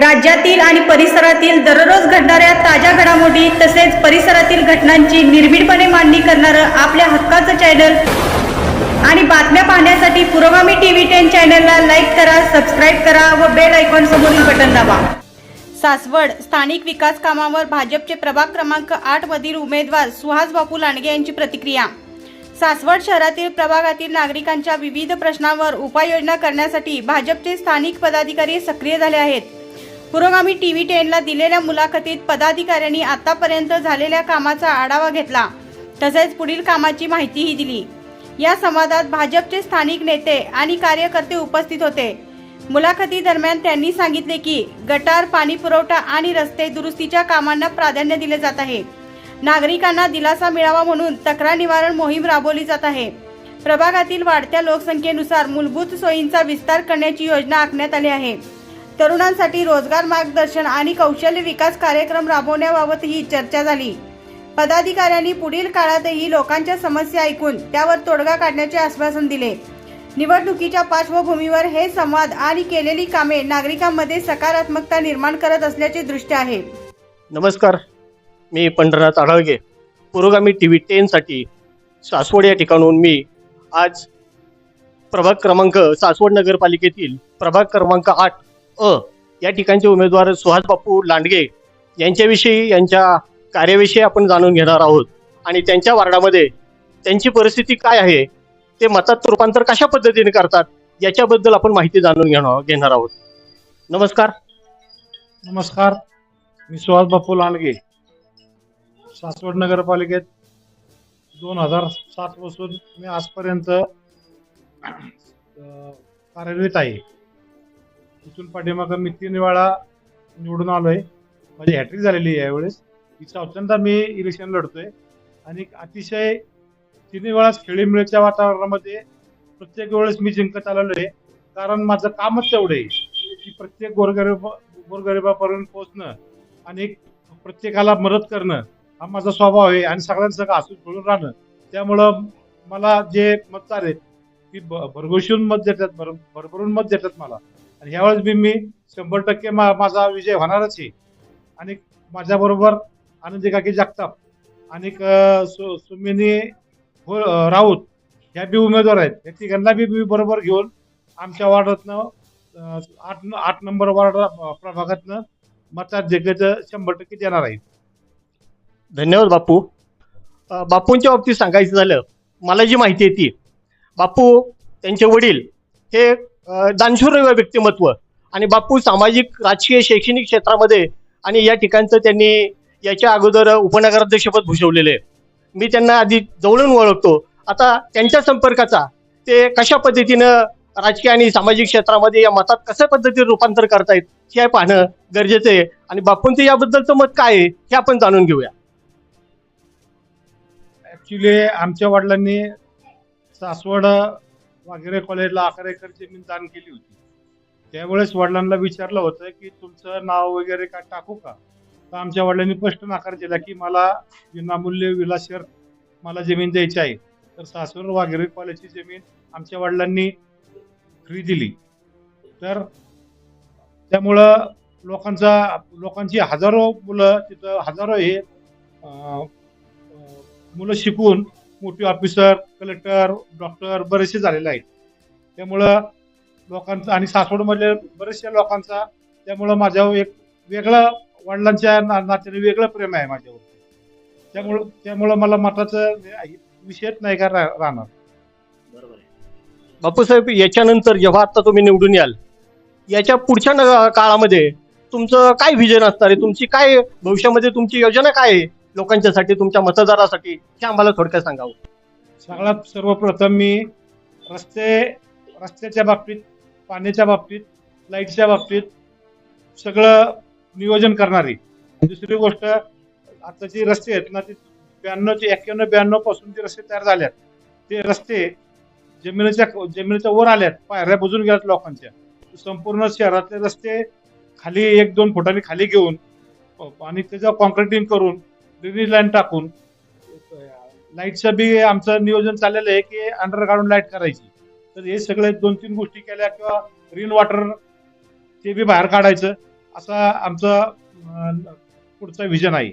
राज्यातील आणि परिसरातील दररोज घडणाऱ्या ताज्या घडामोडी तसेच परिसरातील घटनांची निर्भीडपणे मांडणी करणारं आपल्या हक्काचं चॅनल आणि बातम्या पाहण्यासाठी पुरोगामी टीव्ही टेन चॅनलला लाईक करा सबस्क्राईब करा व बेल आयकॉन समोरील बटन दाबा. सासवड स्थानिक विकास कामावर भाजपचे प्रभाग क्रमांक आठ मधील उमेदवार सुहास बापू लांडगे यांची प्रतिक्रिया. सासवड शहरातील प्रभागातील नागरिकांच्या विविध प्रश्नांवर उपाययोजना करण्यासाठी भाजपचे स्थानिक पदाधिकारी सक्रिय झाले आहेत. पुरोगामी टीव्ही टेनला दिलेल्या मुलाखतीत पदाधिकाऱ्यांनी आतापर्यंत झालेल्या कामाचा आढावा घेतला. तसेच पुढील कामाची माहितीही दिली. या संवादात भाजपचे स्थानिक नेते आणि कार्यकर्ते उपस्थित होते. मुलाखती दरम्यान त्यांनी सांगितले की गटार पाणी पुरवठा आणि रस्ते दुरुस्तीच्या कामांना प्राधान्य दिले जात आहे. नागरिकांना दिलासा मिळावा म्हणून तक्रार निवारण मोहीम राबवली जात आहे. प्रभागातील वाढत्या लोकसंख्येनुसार मूलभूत सोयींचा विस्तार करण्याची योजना आखण्यात आली आहे. तरुणांसाठी रोजगार मार्गदर्शन आणि कौशल्य विकास कार्यक्रम राबवण्याबाबत ही चर्चा झाली. पदाधिकाऱ्यांनी पुढील काळातही लोकांच्या समस्या ऐकून त्यावर तोडगा काढण्याचे आश्वासन दिले. निवडणुकीच्या पार्श्वभूमीवर हे संवाद आणि केलेली कामे नागरिकांमध्ये सकारात्मकता निर्माण करत असल्याचे दृश्य आहे. नमस्कार मी पंढरनाथ आढळगे. पुरोगामी टी व्ही टेनसाठी सासवड या ठिकाणून मी आज प्रभाग क्रमांक सासवड नगरपालिकेतील प्रभाग क्रमांक आठ अ या ठिकाणचे उमेदवार सुहास बापू लांडगे यांच्याविषयी यांच्या कार्याविषयी आपण जाणून घेणार आहोत. आणि त्यांच्या वार्डामध्ये त्यांची परिस्थिती काय आहे ते मतात रूपांतर कशा पद्धतीने करतात याच्याबद्दल आपण माहिती जाणून घेणार घेणार आहोत. नमस्कार. नमस्कार. मी सुहास बापू लांडगे. सासवड नगरपालिकेत दोन हजार सात पासून मी आजपर्यंत कार्यान्वित कार्यरत आहे. तिथून पाठीमागं मी तीन वेळा निवडून आलोय. माझी हॅट्रिक झालेली आहे यावेळेस. ही चौथ्यांदा मी इलेक्शन लढतोय. आणि अतिशय तिन्ही वेळास खेळीमेळीच्या वातावरणामध्ये प्रत्येक वेळेस मी जिंकत आलेलो आहे कारण माझं कामच तेवढं आहे की प्रत्येक गोरगरीब गोरगरिबापर्यंत पोहोचणं आणि प्रत्येकाला मदत करणं हा माझा स्वभाव आहे आणि सगळ्यांसंग हसून खेळून राहणं. त्यामुळं मला जे मतदार आहेत ती भ- मत देतात भर भरभरून मत देतात मला. आणि ह्यावेळेस बी मी शंभर टक्के मा माझा विजय होणारच आहे. आणि माझ्याबरोबर आनंदी काकी जगताप आणि सु सुमिनी हो राऊत ह्या बी उमेदवार आहेत. या तिघांना बी मी बरोबर घेऊन आमच्या वार्डातनं आठ आठ नंबर वार्ड अं, प्रभागातनं मताधिक्याचं शंभर टक्के देणार आहे. धन्यवाद बापू. बापूंच्या बाबतीत सांगायचं झालं मला जी माहिती आहे ती बापू त्यांचे वडील हे दानशूर व्यक्तिमत्व आणि बापू सामाजिक राजकीय शैक्षणिक क्षेत्रामध्ये आणि या ठिकाणचं त्यांनी याच्या अगोदर उपनगराध्यक्षपद भूषवलेले आहे. मी त्यांना आधी जवळून ओळखतो. आता त्यांच्या संपर्काचा ते कशा पद्धतीनं राजकीय आणि सामाजिक क्षेत्रामध्ये या मतात कशा पद्धतीने रूपांतर करतायत हे पाहणं गरजेचं आहे. आणि बापूंचं याबद्दलचं मत काय आहे हे आपण जाणून घेऊया. ऍक्च्युली आमच्या वडिलांनी सासवड वाघेरे कॉलेजला अकरा एकर जमीन दान केली होती. त्यावेळेस वडिलांना विचारलं होतं की तुमचं नाव वगैरे का टाकू का? तर आमच्या वडिलांनी स्पष्ट नकार दिला की मला विनामूल्य विलासर मला जमीन द्यायची आहे. तर सासवड वाघेरे कॉलेजची जमीन आमच्या वडिलांनी फ्री दिली. तर त्यामुळं लोकांचा लोकांची हजारो मुलं तिथं हजारो हे मुलं शिकून मोठे ऑफिसर कलेक्टर डॉक्टर बरेचसे झालेले आहेत. त्यामुळं लोकांचा आणि सासवडमधल्या बरेचशा लोकांचा त्यामुळं माझ्यावर एक वेगळं वडिलांच्या ना- नात्याने वेगळं प्रेम आहे माझ्यावर. त्यामुळं त्यामुळं मला मताचं विषयच नाही का रा- राहणार. बापूसाहेब याच्यानंतर जेव्हा आता तुम्ही निवडून याल याच्या पुढच्या न- काळामध्ये तुमचं काय व्हिजन असणार आहे? तुमची काय भविष्यामध्ये तुमची योजना काय आहे? लोकांच्यासाठी तुमच्या मतदारासाठी हे आम्हाला थोडक्यात सांगावं. सगळ्यात सर्वप्रथम मी रस्ते रस्त्याच्या बाबतीत पाण्याच्या बाबतीत लाईटच्या बाबतीत सगळं नियोजन करणारी. दुसरी गोष्ट आता जी रस्ते आहेत ना ते ब्याण्णवचे एक्क्याण्णव ब्याण्णवपासून जे रस्ते तयार झाल्यात ते रस्ते जमिनीच्या जमिनीच्या वर आल्यात पायऱ्या बुजून गेल्यात लोकांच्या. संपूर्ण शहरातले रस्ते खाली एक दोन फुटांनी खाली घेऊन आणि त्याचं कॉन्क्रिटिंग करून ड्रेनेज लाईन टाकून लाईटचं बी आमचं नियोजन चाललेलं आहे की अंडरग्राऊंड लाइट करायची. तर हे सगळे दोन तीन गोष्टी केल्या किंवा रेन वॉटर ते बी बाहेर काढायचं. असा आमचा पुढचं पुढचा विजन आहे.